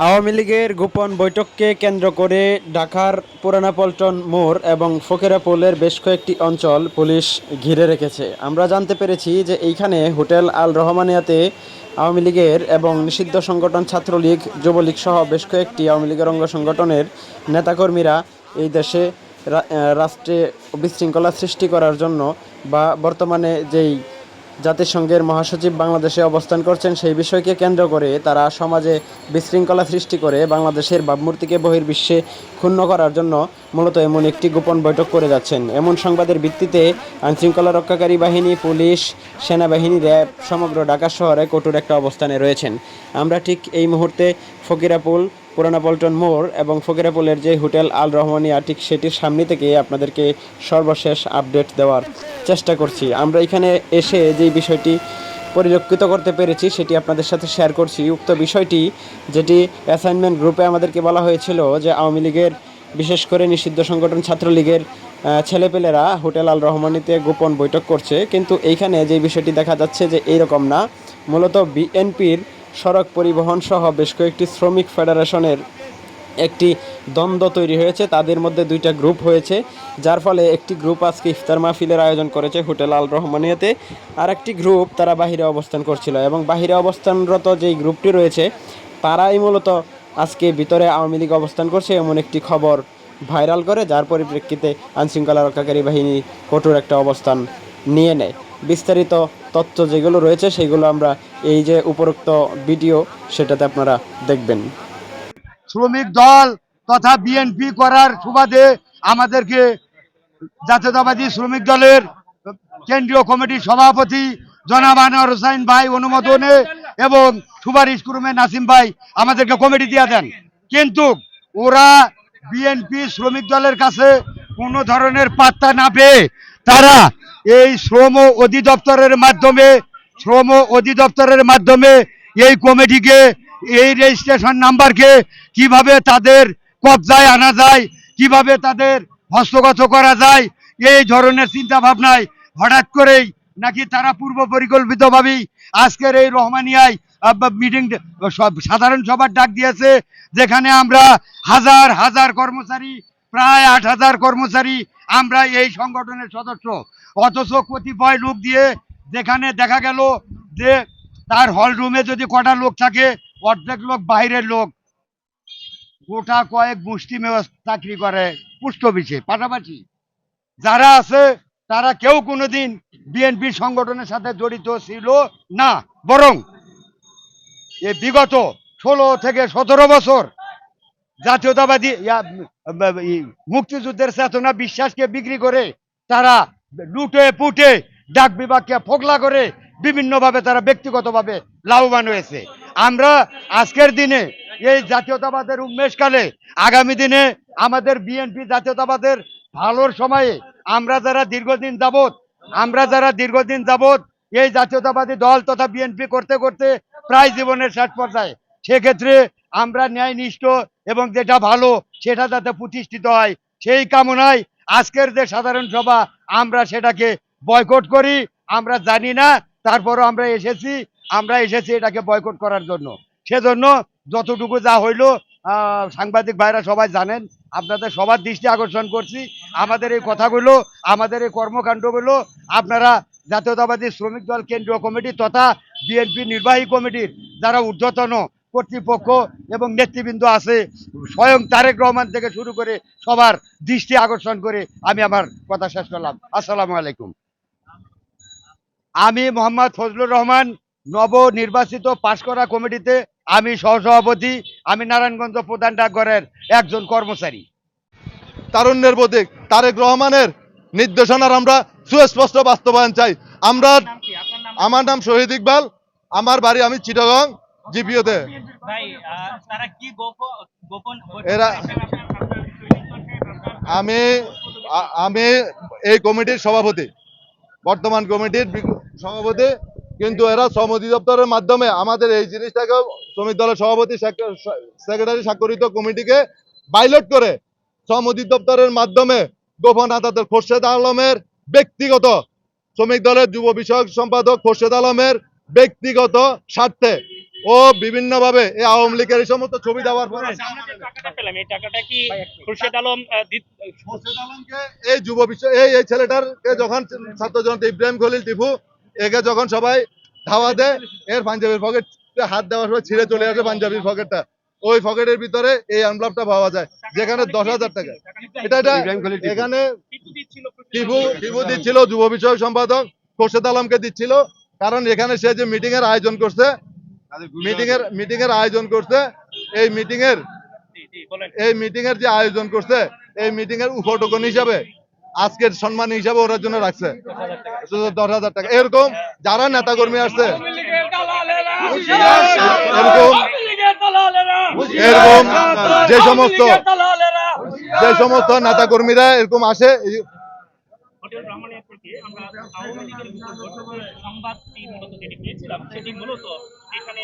আওয়ামী লীগের গোপন বৈঠককে কেন্দ্র করে ঢাকার পুরানা পল্টন মোড় এবং ফকেরাপোলের বেশ কয়েকটি অঞ্চল পুলিশ ঘিরে রেখেছে। আমরা জানতে পেরেছি যে এইখানে হোটেল আল রহমানিয়াতে আওয়ামী লীগের এবং নিষিদ্ধ সংগঠন ছাত্রলীগ, যুবলীগ সহ বেশ কয়েকটি আওয়ামী লীগের অঙ্গ সংগঠনের নেতাকর্মীরা এই দেশে রাষ্ট্রে বিশৃঙ্খলা সৃষ্টি করার জন্য বা বর্তমানে যেই জাতিসংঘের মহাসচিব বাংলাদেশে অবস্থান করছেন, সেই বিষয়কে কেন্দ্র করে তারা সমাজে বিশৃঙ্খলা সৃষ্টি করে বাংলাদেশের ভাবমূর্তিকে বহির্বিশ্বে ক্ষুণ্ণ করার জন্য মূলত এমন একটি গোপন বৈঠক করে যাচ্ছেন। এমন সংবাদের ভিত্তিতে আইনশৃঙ্খলা রক্ষাকারী বাহিনী, পুলিশ, সেনাবাহিনী, র্যাব, সমগ্র ঢাকা শহরে কঠোর একটা অবস্থানে রয়েছেন। আমরা ঠিক এই মুহূর্তে ফকিরাপুল পুরানা পল্টন মোড় এবং ফকিরাপুলের যে হোটেল আল রহমানিয়া, ঠিক সেটির সামনে থেকে আপনাদেরকে সর্বশেষ আপডেট দেওয়ার চেষ্টা করছি। আমরা এখানে এসে যে বিষয়টি পরিলক্ষিত করতে পেরেছি, সেটি আপনাদের সাথে শেয়ার করছি। উক্ত বিষয়টি, যেটি অ্যাসাইনমেন্ট গ্রুপে আমাদেরকে বলা হয়েছিল যে আওয়ামী লীগের, বিশেষ করে নিষিদ্ধ সংগঠন ছাত্রলীগের ছেলেপেলেরা হোটেল আল রহমানিতে গোপন বৈঠক করছে। কিন্তু এইখানে যে বিষয়টি দেখা যাচ্ছে যে এইরকম না। মূলত বিএনপির সড়ক পরিবহন সহ বেশ কয়েকটি শ্রমিক ফেডারেশনের একটি দ্বন্দ্ব তৈরি হয়েছে, তাদের মধ্যে দুইটা গ্রুপ হয়েছে, যার ফলে একটি গ্রুপ আজকে ইফতার মাহফিলের আয়োজন করেছে হোটেল আল রহমানিয়াতে আর একটি গ্রুপ তারা বাহিরে অবস্থান করছিল এবং বাহিরে অবস্থানরত যেই গ্রুপটি রয়েছে, তারাই মূলত আজকে ভিতরে আওয়ামী লীগ অবস্থান করছে এমন একটি খবর ভাইরাল করে, যার পরিপ্রেক্ষিতে আইনশৃঙ্খলা রক্ষাকারী বাহিনী কঠোর একটা অবস্থান নিয়ে নেয়। বিস্তারিত তথ্য যেগুলো রয়েছে, সেগুলো আমরা এই যে উপরোক্ত ভিডিও, সেটাতে আপনারা দেখবেন। শ্রমিক দল তথা বিএনপি করার সুবাদে আমাদেরকে জাতীয়তাবাদী শ্রমিক দলের কেন্দ্রীয় কমিটির সভাপতি জনাব আনোয়ার হোসাইন ভাই অনুমোদনে এবং সুপারিশ ক্রমে নাসিম ভাই আমাদেরকে কমিটি দিয়ে দেন। কিন্তু ওরা বিএনপি শ্রমিক দলের কাছে কোনো ধরনের পাত্তা না পেয়ে তারা এই শ্রম অধিদপ্তরের মাধ্যমে, শ্রম অধিদপ্তরের মাধ্যমে এই কমিটিকে এই রেজিস্ট্রেশন নাম্বারকে কীভাবে তাদের কবজায় আনা যায়, কীভাবে তাদের হস্তগত করা যায়, এই ধরনের চিন্তা ভাবনায় হঠাৎ করেই নাকি তারা পূর্ব পরিকল্পিতভাবেই আজকের এই রহমানিয়ায় মিটিং সাধারণ সভার ডাক দিয়েছে, যেখানে আমরা হাজার হাজার কর্মচারী, প্রায় আট হাজার কর্মচারী আমরা এই সংগঠনের সদস্য। অথচ কতিপয় লোক দিয়ে যেখানে দেখা গেল যে তার হল রুমে যদি কটা লোক থাকে অর্ধেক লোক বাইরের লোক। গোটা কয়েক মুষ্টি মেয় চাকরি করে পুষ্ট অফিসে, পাশাপাশি যারা আছে, তারা কেউ কোনোদিন বিএনপি সংগঠনের সাথে জড়িত ছিল না। বরং এ বিগত ষোলো থেকে সতেরো বছর জাতীয়তাবাদী মুক্তিযুদ্ধের চেতনা, বিশ্বাসকে বিক্রি করে তারা লুটে পুটে ডাক বিভাগকে ফোকলা করে বিভিন্নভাবে তারা ব্যক্তিগতভাবে লাভবান হয়েছে। আমরা আজকের দিনে এই জাতীয়তাবাদের উন্মেষকালে আগামী দিনে আমাদের বিএনপি জাতীয়তাবাদের ভালোর সময়ে আমরা যারা দীর্ঘদিন যাবৎ, আমরা যারা দীর্ঘদিন যাবৎ এই জাতীয়তাবাদী দল তথা বিএনপি করতে করতে প্রায় জীবনের শেষ পর্যায়ে, সেক্ষেত্রে আমরা ন্যায়নিষ্ঠ এবং যেটা ভালো সেটা যাতে প্রতিষ্ঠিত হয়, সেই কামনায় আজকের যে সাধারণ সভা, আমরা সেটাকে বয়কট করি, আমরা জানি না, তারপরও আমরা এসেছি। আমরা এসেছি এটাকে বয়কট করার জন্য। সেজন্য যতটুকু যা হইল সাংবাদিক ভাইরা সবাই জানেন, আপনাদের সবার দৃষ্টি আকর্ষণ করছি। আমাদের এই কথাগুলো, আমাদের এই কর্মকাণ্ডগুলো, আপনারা জাতীয়তাবাদী শ্রমিক দল কেন্দ্রীয় কমিটি তথা বিএনপি নির্বাহী কমিটির যারা ঊর্ধ্বতন কর্তৃপক্ষ এবং নেতৃবৃন্দ আছে, স্বয়ং তারেক রহমান থেকে শুরু করে সবার দৃষ্টি আকর্ষণ করে আমি আমার কথা শেষ করলাম। আসসালামু আলাইকুম। আমি মোহাম্মদ ফজলুর রহমান নব নির্বাচিত পাশ করা কমিটিতে আমি সহসভাপতি আমি নারায়ণগঞ্জ প্রধান ডাকঘরের একজন কর্মচারী। তারুণ্যের প্রতীক তারেক রহমানের নির্দেশনার আমরা সুস্পষ্ট বাস্তবায়ন চাই। আমরা আমার নাম শহীদ ইকবাল আমার বাড়ি আমি চিটাগং জিপিওতে। ভাই আহ, তারা কি গোপন গোপন এরা- আমি আমি এই কমিটির সভাপতি বর্তমান কমিটির সভাপতি। কিন্তু এরা শ্রম অধিদপ্তরের মাধ্যমে আমাদের এই জিনিসটাকে শ্রমিক দলের সভাপতি সেক্রেটারি স্বাক্ষরিত কমিটিকে বাইলট করে শ্রম অধিদপ্তরের মাধ্যমে গোপন আদালতের খোরশেদ আলমের ব্যক্তিগত শ্রমিক দলের যুব বিষয়ক সম্পাদক খোরশেদ আলমের ব্যক্তিগত স্বার্থে ও বিভিন্ন ভাবে এই আওয়ামী লীগের এই সমস্ত ছবি দেওয়ার পরে এই যুব বিষয় এই এই ছেলেটার যখন ছাত্র জনতা ইব্রাহিম খলিল টিপু একে যখন সবাই ধাওয়া দেয় এর পাঞ্জাবির পকেট হাত দেওয়ার সময় ছিঁড়ে চলে আসে পাঞ্জাবির পকেটটা ওই পকেটের ভিতরে এই এনভলপটা পাওয়া যায় যেখানে দশ হাজার টাকা। এটা এটা এখানে টিপু টিপু দিচ্ছিল যুব বিষয়ক সম্পাদক খোরশেদ আলমকে দিচ্ছিল কারণ এখানে সে যে মিটিং এর আয়োজন করছে মিটিং এর মিটিং এর আয়োজন করছে এই মিটিং এর জি, জি, বলেন। এই মিটিং এর যে আয়োজন করছে এই মিটিং এর উপটোকন হিসাবে আজকের সম্মান হিসাবে ওরা জন্য রাখছে। দশ হাজার টাকা। এরকম যারা নেতা কর্মী আসছে, এরকম এরকম যে সমস্ত যে সমস্ত নেতা কর্মীরা এরকম আসে সেটি মূলত এখানে